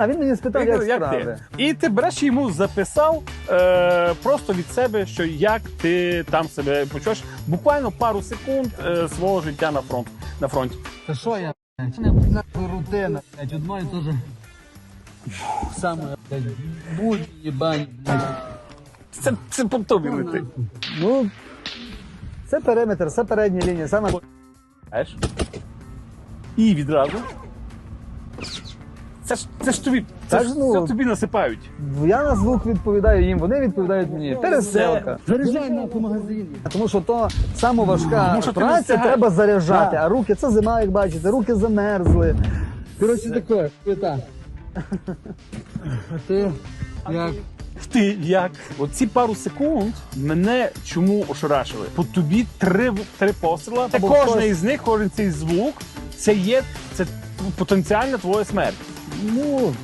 А він мені спитав, як, як справи. ти. І ти береш йому записав е, просто від себе, що як ти там себе почуєш, буквально пару секунд е, свого життя на фронт на фронті. Та що я, блядь? Це нахуй рутина, блядь, одно і же. Саме, блядь, будь блядь. Це, це по тобі летить. Ну, це периметр, це передня лінія, саме Знаєш? І відразу. Це ж, це ж тобі, це Так, ж ну, це тобі насипають. я на звук відповідаю їм, вони відповідають мені. Перестрілка. Заряджай нахуй магазин. Тому що то саме важка Тому що ти не праця, треба заряджати, а руки це зима, як бачите, руки замерзли. Коротше таке, пита. А ти, як? Ти як? Оці пару секунд мене чому ошарашили? По тобі три, три постріла. Це кожен хтось- із них, кожен цей звук, це є це потенціальна твоя смерть. Ну,